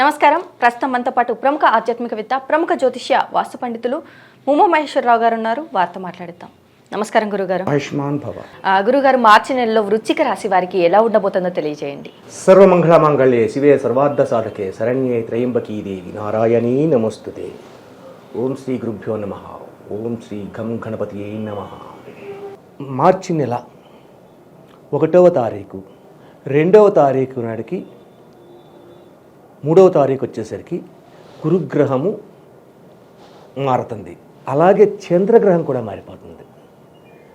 నమస్కారం. ప్రస్తుతం మనతో పాటు ప్రముఖ ఆధ్యాత్మికవేత్త ప్రముఖ జ్యోతిష్య వాస్తు పండితులు ముమ్మ మహేశ్వరరావు గారు ఉన్నారు. వారితో మాట్లాడిద్దాం. నమస్కారం గురుగారు. ఆయుష్మాన్ భవ. ఆ, గురుగారు మార్చి నెలలో వృశ్చిక రాశి వారికి ఎలా ఉండబోతుందో తెలియజేయండి. సర్వమంగళమాంగళ్యే శివే సర్వార్థ సాధకే శరణ్యే త్రయంబకీ దేవి నారాయణీ నమస్తుతే. ఓం శ్రీ గురుభ్యో నమ. ఓం శ్రీ ఘం గణపతి నమ. మార్చి నెల ఒకటవ తారీఖు రెండవ తారీఖు నాటికి మూడవ తారీఖు వచ్చేసరికి గురుగ్రహము మారుతుంది. అలాగే చంద్రగ్రహం కూడా మారిపోతుంది.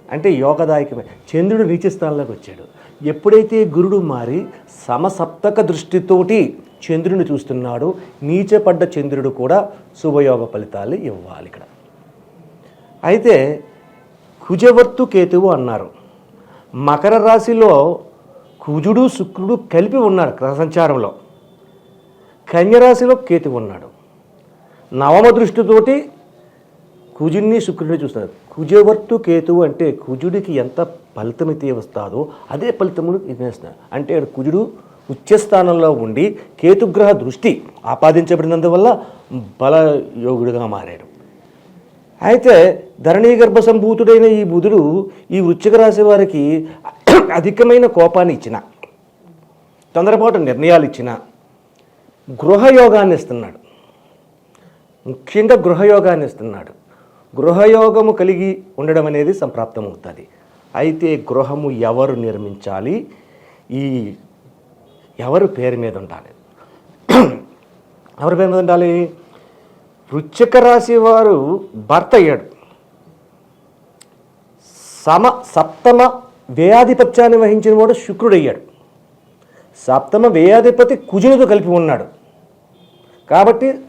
అంటే యోగదాయకమే. చంద్రుడు నీచ స్థానంలోకి వచ్చాడు. ఎప్పుడైతే గురుడు మారి సమసప్తక దృష్టితోటి చంద్రుని చూస్తున్నాడో నీచపడ్డ చంద్రుడు కూడా శుభయోగ ఫలితాలు ఇవ్వాలి ఇక్కడ. అయితే కుజవర్తు కేతువు అన్నారు మకర రాశిలో కుజుడు శుక్రుడు కలిపి ఉన్నారు గ్రహ సంచారంలో. కన్యరాశిలో కేతు ఉన్నాడు. నవమ దృష్టితోటి కుజుడిని శుక్రుడిని చూస్తున్నారు. కుజవర్తు కేతువు అంటే కుజుడికి ఎంత ఫలితమైతే వస్తాదో అదే ఫలితమును ఇచ్చేస్తున్నారు అంటే కుజుడు ఉచ్చస్థానంలో ఉండి కేతుగ్రహ దృష్టి ఆపాదించబడినందువల్ల బలయోగుడిగా మారాడు. అయితే ధరణీ గర్భ సంభూతుడైన ఈ బుధుడు ఈ వృచ్చిక రాశి వారికి అధికమైన కోపాన్ని ఇచ్చిన తొందరపాటు నిర్ణయాలు ఇచ్చిన గృహయోగాన్ని ఇస్తున్నాడు ముఖ్యంగా గృహయోగాన్ని ఇస్తున్నాడు గృహయోగము కలిగి ఉండడం అనేది సంప్రాప్తమవుతుంది. అయితే గృహము ఎవరు నిర్మించాలి? ఈ ఎవరు పేరు మీద ఉండాలి? ఎవరి పేరు మీద ఉండాలి? వృచ్చిక రాశి వారు భర్త అయ్యాడు. సమ సప్తమ వ్యయాధిపత్యాన్ని వహించిన వాడు శుక్రుడయ్యాడు. సప్తమ వ్యయాధిపతి కుజునితో కలిపి ఉన్నాడు. కాబట్టి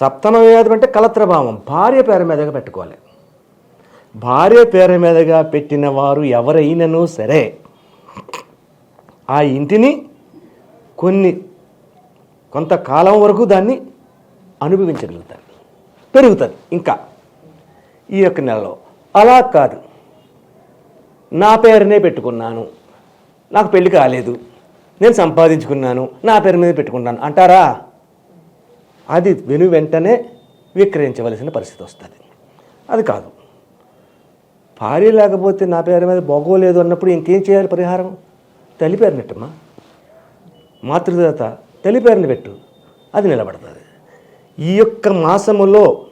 సప్తమ వ్యయాధిపతి అంటే కలత్రభావం భార్య పేరు మీదగా పెట్టుకోవాలి. భార్య పేరు మీదగా పెట్టిన వారు ఎవరైనను సరే ఆ ఇంటిని కొన్ని కొంతకాలం వరకు దాన్ని అనుభవించగలుగుతారు. పెరుగుతుంది ఇంకా ఈ యొక్క నెలలో. అలా కాదు. నా పేరునే పెట్టుకున్నాను. నాకు పెళ్ళి కాలేదు. నేను సంపాదించుకున్నాను. నా పేరు మీద పెట్టుకున్నాను అంటారా? అది వెను వెంటనే విక్రయించవలసిన పరిస్థితి వస్తుంది. అది కాదు. భార్య లేకపోతే నా పేరు మీద బాగోలేదు అన్నప్పుడు ఇంకేం చేయాలి పరిహారం? తల్లి పెట్టమ్మా మాతృదేవత తల్లి పెట్టు. అది నిలబడుతుంది. ఈ యొక్క మాసములో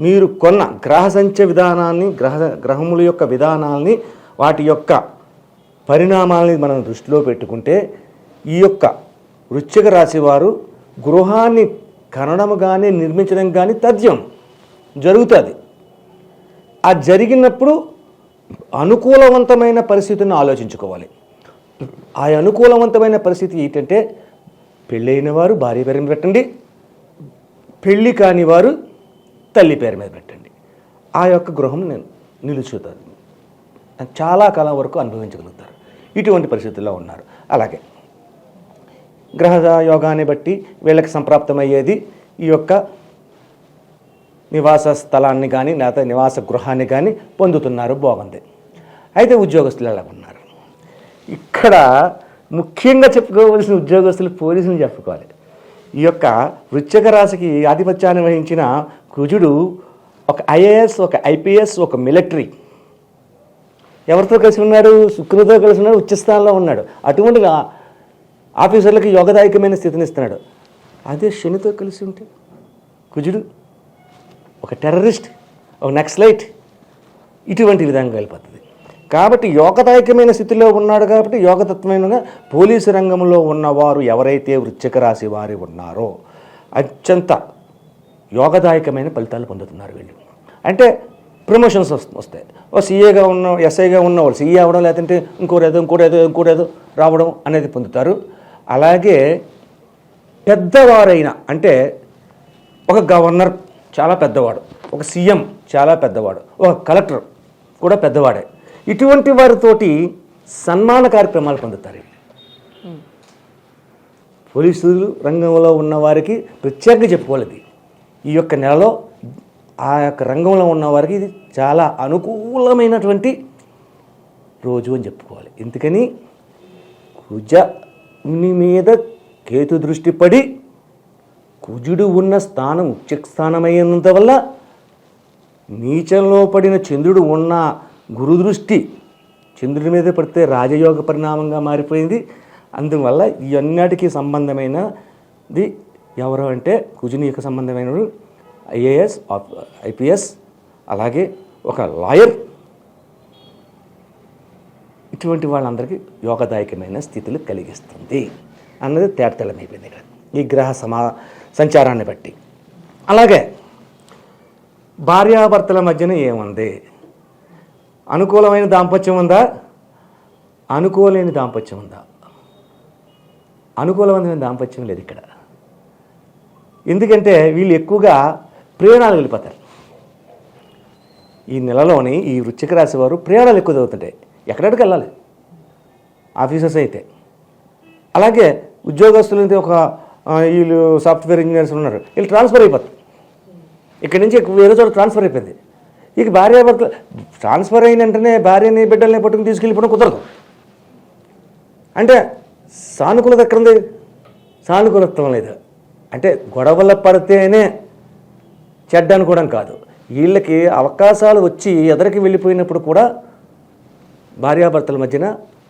మీరు కొన్న గ్రహ సంచ విధానాన్ని గ్రహ గ్రహముల యొక్క విధానాల్ని వాటి యొక్క పరిణామాలని మనం దృష్టిలో పెట్టుకుంటే ఈ యొక్క వృశ్చిక రాశి వారు గృహాన్ని కనడం కానీ నిర్మించడం కానీ తథ్యం జరుగుతుంది. ఆ జరిగినప్పుడు అనుకూలవంతమైన పరిస్థితిని ఆలోచించుకోవాలి. ఆ అనుకూలవంతమైన పరిస్థితి ఏంటంటే పెళ్ళైన వారు భార్య పేరు మీద పెట్టండి పెళ్ళి కాని వారు తల్లి పేరు మీద పెట్టండి. ఆ యొక్క గృహం నేను నిలుచుతుంది చాలా కాలం వరకు అనుభవించగలుగుతారు. ఇటువంటి పరిస్థితుల్లో ఉన్నారు. అలాగే గ్రహ యోగాన్ని బట్టి వీళ్ళకి సంప్రాప్తమయ్యేది ఈ యొక్క నివాస స్థలాన్ని కానీ లేదా నివాస గృహాన్ని కానీ పొందుతున్నారు బాగుంది అయితే ఉద్యోగస్తులు ఎలా ఉన్నారు? ఇక్కడ ముఖ్యంగా చెప్పుకోవలసిన ఉద్యోగస్తులు పోలీసులు చెప్పుకోవాలి. ఈ యొక్క వృశ్చిక రాశికి ఆధిపత్యాన్ని వహించిన కుజుడు ఒక ఐఏఎస్ ఒక ఐపీఎస్ ఒక మిలిటరీ. ఎవరితో కలిసి ఉన్నాడు? శుక్రుడితో కలిసి ఉన్నాడు? ఉచ్చస్థానంలో ఉన్నాడు. అటువంటి ఆఫీసర్లకి యోగదాయకమైన స్థితిని ఇస్తున్నాడు. అదే శనితో కలిసి ఉంటే కుజుడు ఒక టెర్రరిస్ట్ ఒక నక్సలైట్ ఇటువంటి విధంగా వెళ్ళిపోతుంది. కాబట్టి యోగదాయకమైన స్థితిలో ఉన్నాడు కాబట్టి యోగతత్వమైన పోలీసు రంగంలో ఉన్నవారు ఎవరైతే వృశ్చిక రాశి వారి ఉన్నారో అత్యంత యోగదాయకమైన ఫలితాలు పొందుతున్నారు వీళ్ళు. అంటే ప్రమోషన్స్ వస్తాయి. ఓ సీఏగా ఉన్న ఎస్ఐగా ఉన్నవాళ్ళు సీఏ అవ్వడం లేదంటే ఇంకోటి ఏదో ఇంకోటి ఏదో ఇంకోటి ఏదో రావడం అనేది పొందుతారు. అలాగే పెద్దవారైన అంటే ఒక గవర్నర్ చాలా పెద్దవాడు ఒక సీఎం చాలా పెద్దవాడు ఒక కలెక్టర్ కూడా పెద్దవాడే. ఇటువంటి వారితోటి సన్మాన కార్యక్రమాలు పొందుతారు పోలీసులు రంగంలో ఉన్న వారికి ప్రత్యేకంగా చెప్పుకోలేదు ఈ యొక్క నెలలో ఆ యొక్క రంగంలో ఉన్న వారికి ఇది చాలా అనుకూలమైనటువంటి రోజు అని చెప్పుకోవాలి. ఎందుకని? కుజ మీద కేతు దృష్టి పడి కుజుడు ఉన్న స్థానం ఉచ్చ వల్ల నీచంలో పడిన చంద్రుడు ఉన్న గురుదృష్టి చంద్రుడి మీద పడితే రాజయోగ పరిణామంగా మారిపోయింది. అందువల్ల ఇవన్నిటికీ సంబంధమైనది ఎవరు అంటే కుజుని యొక్క సంబంధమైన ఐఏఎస్ ఐపీఎస్ అలాగే ఒక లాయర్. ఇటువంటి వాళ్ళందరికీ యోగదాయకమైన స్థితులు కలిగిస్తుంది అన్నది తేటతెలమైపోయింది ఇక్కడ. ఈ గ్రహ సమా సంచారాన్ని బట్టి. అలాగే భార్యాభర్తల మధ్యన ఏముంది? అనుకూలమైన దాంపత్యం ఉందా? అనుకూలమైన దాంపత్యం ఉందా? అనుకూలమైన దాంపత్యం లేదు ఇక్కడ. ఎందుకంటే వీళ్ళు ఎక్కువగా ప్రేరణలు వెళ్ళిపోతారు. ఈ నెలలోని ఈ వృచ్చిక రాశి వారు ప్రేరణలు ఎక్కువ చదువుతుంటాయి. ఎక్కడెక్కడికి వెళ్ళాలి? ఆఫీసర్స్ అయితే. అలాగే ఉద్యోగస్తులు అయితే ఒక వీళ్ళు సాఫ్ట్వేర్ ఇంజనీర్స్ ఉన్నారు. వీళ్ళు ట్రాన్స్ఫర్ అయిపోతారు. ఇక్కడి నుంచి వేరే చోట ట్రాన్స్ఫర్ అయిపోయింది. ఇక భార్య భర్త ట్రాన్స్ఫర్ అయిన వెంటనే భార్యని బిడ్డల్ని పట్టుకుని తీసుకెళ్ళిపోవడం కుదరదు. అంటే సానుకూలత ఎక్కడ ఉంది సానుకూలత్వం లేదు. అంటే గొడవల పడితేనే చెడ్డ అనుకోవడం కాదు. వీళ్ళకి అవకాశాలు వచ్చి ఎదరికి వెళ్ళిపోయినప్పుడు కూడా భార్యాభర్తల మధ్యన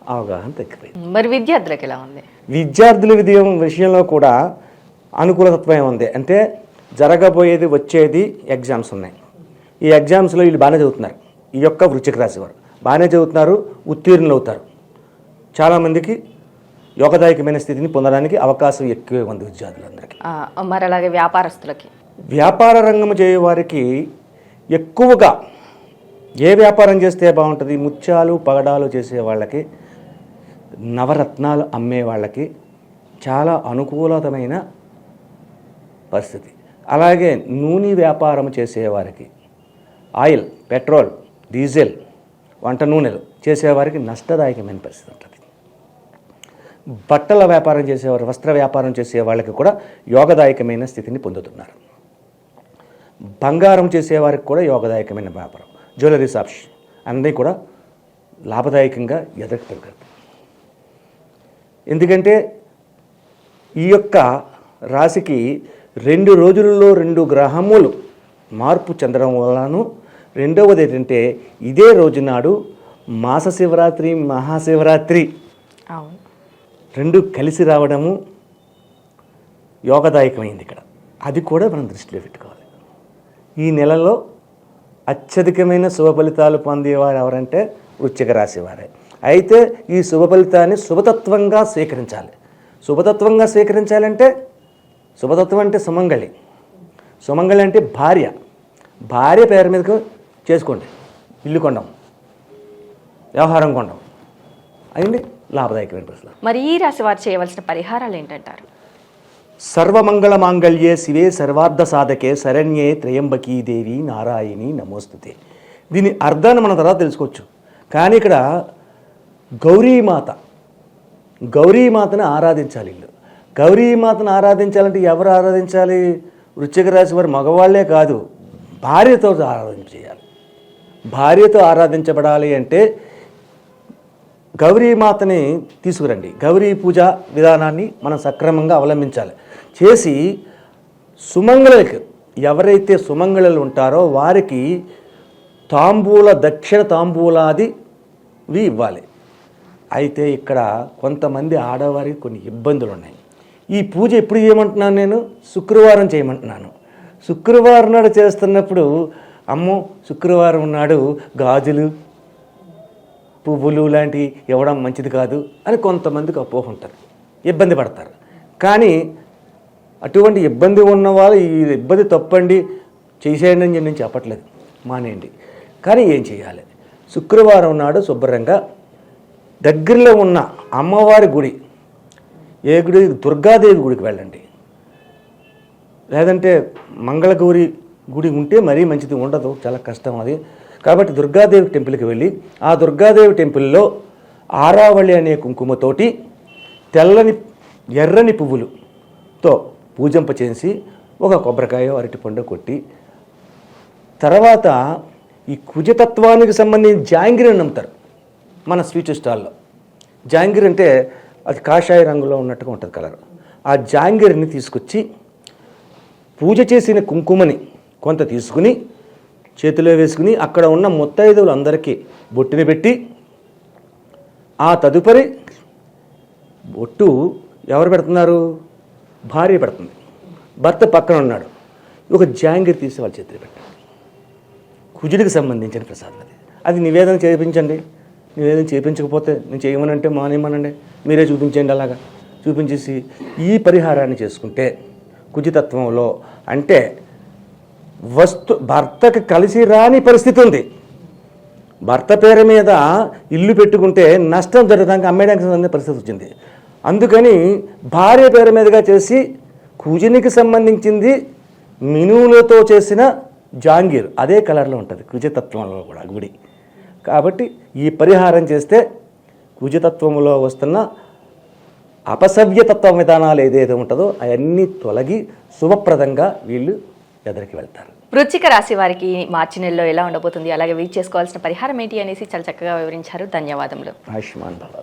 అవగాహన తగ్గిపోయింది. మరి విద్యార్థులకు ఎలా ఉంది? విద్యార్థుల విజయం విషయంలో కూడా అనుకూలతత్వం ఉంది అంటే జరగబోయేది వచ్చేది ఎగ్జామ్స్ ఉన్నాయి. ఈ ఎగ్జామ్స్లో వీళ్ళు బాగానే చదువుతున్నారు. ఈ యొక్క వృశ్చిక రాశి వారు బాగానే చదువుతున్నారు ఉత్తీర్ణులు అవుతారు. చాలామందికి యోగదాయకమైన స్థితిని పొందడానికి అవకాశం ఎక్కువే ఉంది విద్యార్థులందరికీ. మరి అలాగే వ్యాపారస్తులకి. వ్యాపార రంగం చేయే వారికి ఎక్కువగా ఏ వ్యాపారం చేస్తే బాగుంటుంది? ముత్యాలు పగడాలు చేసే వాళ్ళకి నవరత్నాలు అమ్మే వాళ్ళకి చాలా అనుకూలతమైన పరిస్థితి. అలాగే నూనె వ్యాపారం చేసేవారికి ఆయిల్ పెట్రోల్ డీజిల్ వంట నూనెలు చేసేవారికి నష్టదాయకమైన పరిస్థితి ఉంటుంది. బట్టల వ్యాపారం చేసేవారు వస్త్ర వ్యాపారం చేసే వాళ్ళకి కూడా యోగదాయకమైన స్థితిని పొందుతున్నారు. బంగారం చేసేవారికి కూడా యోగదాయకమైన వ్యాపారం. జ్యువెలరీ షాప్స్ అన్నీ కూడా లాభదాయకంగా ఎదరికి పెరగదు ఎందుకంటే ఈ యొక్క రాశికి రెండు రోజులలో రెండు గ్రహములు మార్పు చెందడం వలన రెండవది ఏంటంటే ఇదే రోజు నాడు మాస శివరాత్రి మహాశివరాత్రి రెండు కలిసి రావడము యోగదాయకమైంది ఇక్కడ. అది కూడా మనం దృష్టిలో పెట్టుకోవాలి. ఈ నెలలో అత్యధికమైన శుభ ఫలితాలు పొందేవారు ఎవరంటే వృశ్చిక రాశివారే అయితే ఈ శుభ ఫలితాన్ని శుభతత్వంగా స్వీకరించాలి. శుభతత్వంగా స్వీకరించాలంటే శుభతత్వం అంటే సుమంగళి. సుమంగళి అంటే భార్య. భార్య పేరు మీదకు చేసుకోండి. ఇల్లు కొండం వ్యవహారం కొండం అయింది. లాభదాయకమైన ప్రశ్న. మరి ఈ రాశి వారు చేయవలసిన పరిహారాలు ఏంటంటారు? సర్వమంగళ మాంగళ్యే శివే సర్వార్థ సాధకే శరణ్యే త్రయంబకీ దేవి నారాయణి నమోస్తుతే. దీని అర్థాన్ని మనం తర్వాత తెలుసుకోవచ్చు. కానీ ఇక్కడ గౌరీమాత గౌరీమాతను ఆరాధించాలి ఇల్లు గౌరీమాతను ఆరాధించాలంటే ఎవరు ఆరాధించాలి? వృశ్చిక రాశి వారి మగవాళ్ళే కాదు భార్యతో ఆరాధన చేయాలి. భార్యతో ఆరాధించబడాలి అంటే గౌరీమాతని తీసుకురండి. గౌరీ పూజ విధానాన్ని మనం సక్రమంగా అవలంబించాలి. చేసి సుమంగళలకు ఎవరైతే సుమంగళలు ఉంటారో వారికి తాంబూల దక్షిణ తాంబూలాదివి ఇవ్వాలి. అయితే ఇక్కడ కొంతమంది ఆడవారికి కొన్ని ఇబ్బందులు ఉన్నాయి ఈ పూజ ఎప్పుడు చేయమంటున్నాను నేను? శుక్రవారం చేయమంటున్నాను. శుక్రవారం నాడు చేస్తున్నప్పుడు అమ్మో శుక్రవారం నాడు గాజులు పువ్వులు లాంటివి ఇవ్వడం మంచిది కాదు అని కొంతమందికి అపోహ ఉంటుంది. ఇబ్బంది పడతారు. కానీ అటువంటి ఇబ్బంది ఉన్న వాళ్ళు ఈ ఇబ్బంది తప్పండి చేసేయండి అని నేను చెప్పట్లేదు. మానేయండి. కానీ ఏం చేయాలి? శుక్రవారం నాడు శుభ్రంగా దగ్గరలో ఉన్న అమ్మవారి గుడి ఏ గుడి? దుర్గాదేవి గుడికి వెళ్ళండి. లేదంటే మంగళగౌరి గుడి ఉంటే మరీ మంచిది ఉండదు. చాలా కష్టం అది. కాబట్టి దుర్గాదేవి టెంపుల్కి వెళ్ళి ఆ దుర్గాదేవి టెంపుల్లో ఆరావళి అనే కుంకుమతోటి తెల్లని ఎర్రని పువ్వులుతో పూజంప చేసి ఒక కొబ్బరికాయ అరటిపండు కొట్టి తర్వాత ఈ కుజతత్వానికి సంబంధించి జాంగిరి నమ్ముతారు మన స్వీట్ స్టాల్లో. జాంగిరి అంటే అది కాషాయ రంగులో ఉన్నట్టుగా ఉంటుంది కలర్. ఆ జాంగిరిని తీసుకొచ్చి పూజ చేసిన కుంకుమని కొంత తీసుకుని చేతిలో వేసుకుని అక్కడ ఉన్న ముత్తైదువులందరికీ బొట్టుని పెట్టి ఆ తదుపరి బొట్టు ఎవరు పెడుతున్నారు? భార్య పెడుతుంది. భర్త పక్కన ఉన్నాడు. ఒక జాంగిరి తీసి వాళ్ళ చేతిలో పెట్టాడు. కుజుడికి సంబంధించిన ప్రసాదం అది. అది నివేదన చేయించండి నివేదన చేయించకపోతే నేను చేయమనంటే మానేమనండి మీరే చూపించండి అలాగా. చూపించేసి ఈ పరిహారాన్ని చేసుకుంటే కుజితత్వంలో అంటే వస్తు భర్తకు కలిసి రాని పరిస్థితి ఉంది. భర్త పేరు మీద ఇల్లు పెట్టుకుంటే నష్టం జరగడానికి అమ్మేయడానికి సంబంధించిన పరిస్థితి వచ్చింది. అందుకని భార్య పేరు మీదుగా చేసి కుజునికి సంబంధించింది మినువులతో చేసిన జాంగీర్ అదే కలర్లో ఉంటుంది కుజతత్వంలో కూడా గుడి. కాబట్టి ఈ పరిహారం చేస్తే కుజతత్వంలో వస్తున్న అపసవ్యతత్వ విధానాలు ఏదైతే ఉంటుందో అవన్నీ తొలగి శుభప్రదంగా వీళ్ళు ఎదరికి వెళ్తారు. వృశ్చిక రాశి వారికి మార్చి నెలలో ఎలా ఉండబోతుంది? అలాగే వీలు చేసుకోవాల్సిన పరిహారం ఏంటి అనేసి చాలా చక్కగా వివరించారు. ధన్యవాదములు. ఆయుష్మాన్ భవ